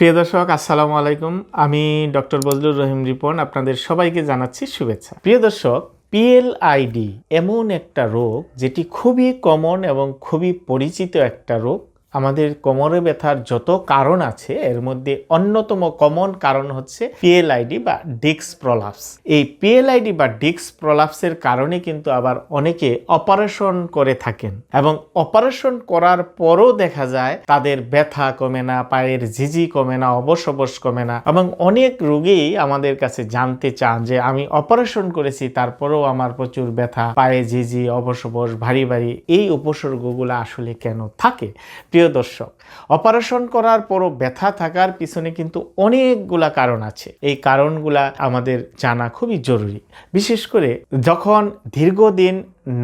প্রিয় দর্শক, আসসালামু আলাইকুম। আমি ডক্টর বজলুর রহিম রিপন, আপনাদের সবাইকে জানাচ্ছি শুভেচ্ছা। প্রিয় দর্শক পিএলআইডি এমন একটা রোগ যেটি খুবই কমন এবং খুবই পরিচিত একটা রোগ। আমাদের কোমরে ব্যথার যত কারণ আছে, এর মধ্যে অন্যতম কমন কারণ হচ্ছে পিএলআইডি বা ডিক্স প্রলাপস। এই পিএলআইডি বা ডিক্স প্রলাপসের কারণে কিন্তু আবার অনেকে অপারেশন করে থাকেন এবং অপারেশন করার পরও দেখা যায় তাদের ব্যথা কমে না, পায়ের ঝিঝি কমে না, অবশ অবশ কমে না এবং অনেক রোগী আমাদের কাছে জানতে চান যে আমি অপারেশন করেছি, তারপরেও আমার প্রচুর ব্যথা, পায়ে ঝিঝি, অবশ অবশ ভারী ভারী, এই উপসর্গগুলো আসলে কেন থাকে? প্রিয় দর্শক, অপারেশন করার পরও ব্যথা থাকার পিছনে কিন্তু অনেকগুলা কারণ আছে। এই কারণগুলা আমাদের জানা খুবই জরুরি। বিশেষ করে যখন দীর্ঘদিন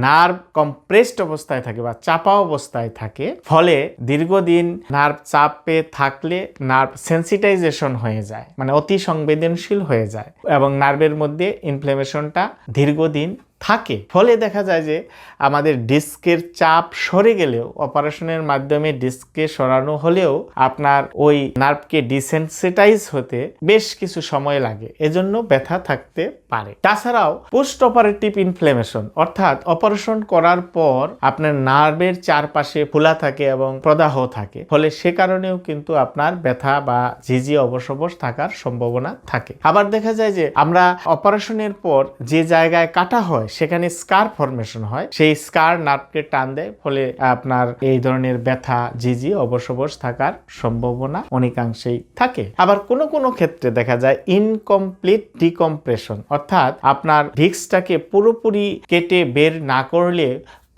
নার্ভ কম্প্রেসড অবস্থায় থাকে বা চাপা অবস্থায় থাকে, ফলে দীর্ঘদিন নার্ভ চাপে থাকলে নার্ভ সেন্সিটাইজেশন হয়ে যায় মানে অতি সংবেদনশীল হয়ে যায় এবং নার্ভের মধ্যে ইনফ্লেমেশনটা দীর্ঘদিন থাকে। ফলে দেখা যায় যে আমাদের ডিস্কের চাপ সরে গেলেও, অপারেশনের মাধ্যমে ডিস্ককে সরানো হলেও আপনার ওই নার্ভকে ডিসেন্সিটাইজ হতে বেশ কিছু সময় লাগে। এজন্য ব্যথা থাকতে পারে। তাছাড়াও পোস্ট অপারেটিভ ইনফ্লেমেশন, অর্থাৎ অপারেশন করার পর আপনার নার্ভের চারপাশে ফোলা থাকে এবং প্রদাহ থাকে। ফলে সে কারণেও কিন্তু আপনার ব্যথা বা ঝিঝি অবসবস থাকার সম্ভাবনা থাকে। আবার দেখা যায় যে আমরা অপারেশনের পর যে জায়গায় কাটা হয় সেখানে স্কার ফরমেশন হয়। সেই স্কার নার্ভকে টান দেয়, ফলে আপনার এই ধরনের ব্যথা, জিজি, অবসবস থাকার সম্ভাবনা অনেকাংশেই থাকে। আবার কোনো কোনো ক্ষেত্রে দেখা যায় ইনকমপ্লিট ডিকম্প্রেশন অর্থাৎ আপনার ভিক্সটাকে পুরোপুরি কেটে বের না করলে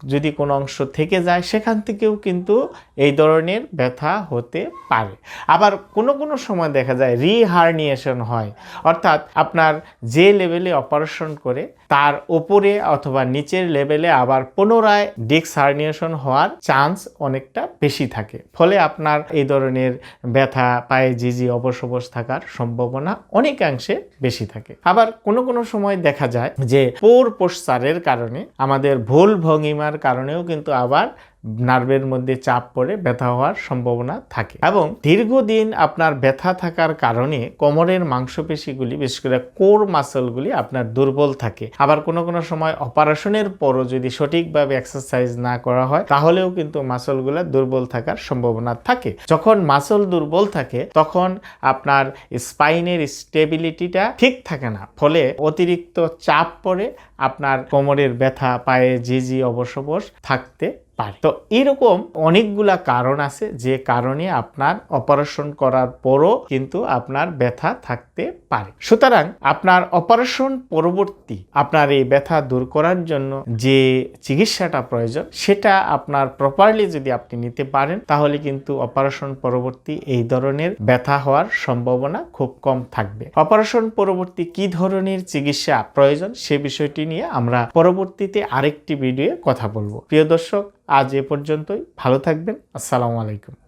যদি কোনো অংশ থেকে যায়, সেখান থেকেও কিন্তু এই ধরনের ব্যথা হতে পারে। আবার কোনো কোনো সময় দেখা যায় রিহার্নিয়েশন হয়। অর্থাৎ আপনার যে লেভেলে অপারেশন করে, তার ওপরে অথবা নিচের লেভেলে আবার পুনরায় ডিস্ক হার্নিয়েশন হওয়ার চান্স অনেকটা বেশি থাকে। ফলে আপনার এই ধরনের ব্যথা, পায়ে জিজি অবশ থাকার সম্ভাবনা অনেকাংশে বেশি থাকে। আবার কোনো কোনো সময় দেখা যায় যে পোর পোস্টারের কারণে আমাদের ভুল ভঙ্গিমার কারণেও কিন্তু আবার নার্ভের মধ্যে চাপ পড়ে ব্যথা হওয়ার সম্ভাবনা থাকে। এবং দীর্ঘদিন আপনার ব্যথা থাকার কারণে কোমরের মাংসপেশিগুলি, বিশেষ করে কোর মাসলগুলি আপনার দুর্বল থাকে। আবার কোনো কোনো সময় অপারেশনের পরও যদি সঠিকভাবে এক্সারসাইজ না করা হয়, তাহলেও কিন্তু মাসলগুলো দুর্বল থাকার সম্ভাবনা থাকে। যখন মাসল দুর্বল থাকে, তখন আপনার স্পাইনের স্টেবিলিটিটা ঠিক থাকে না। ফলে অতিরিক্ত চাপ পড়ে আপনার কোমরের ব্যথা, পায়ে জিজি অবসবস থাকতে পারে। তো এরকম অনেকগুলা কারণ আছে যে কারণে আপনার অপারেশন করার পরও কিন্তু আপনার ব্যথা থাকতে পারে। সুতরাং আপনার অপারেশন পরবর্তী আপনার এই ব্যথা দূর করার জন্য যে চিকিৎসাটা প্রয়োজন, সেটা আপনার প্রপারলি যদি আপনি নিতে পারেন, তাহলে কিন্তু অপারেশন পরবর্তী এই ধরনের ব্যথা হওয়ার সম্ভাবনা খুব কম থাকবে। অপারেশন পরবর্তী কি ধরনের চিকিৎসা প্রয়োজন, সে বিষয়টি নিয়ে আমরা পরবর্তীতে আরেকটি ভিডিও কথা বলব। প্রিয় দর্শক আজ এ পর্যন্তই। ভালো থাকবেন। আসসালামু আলাইকুম।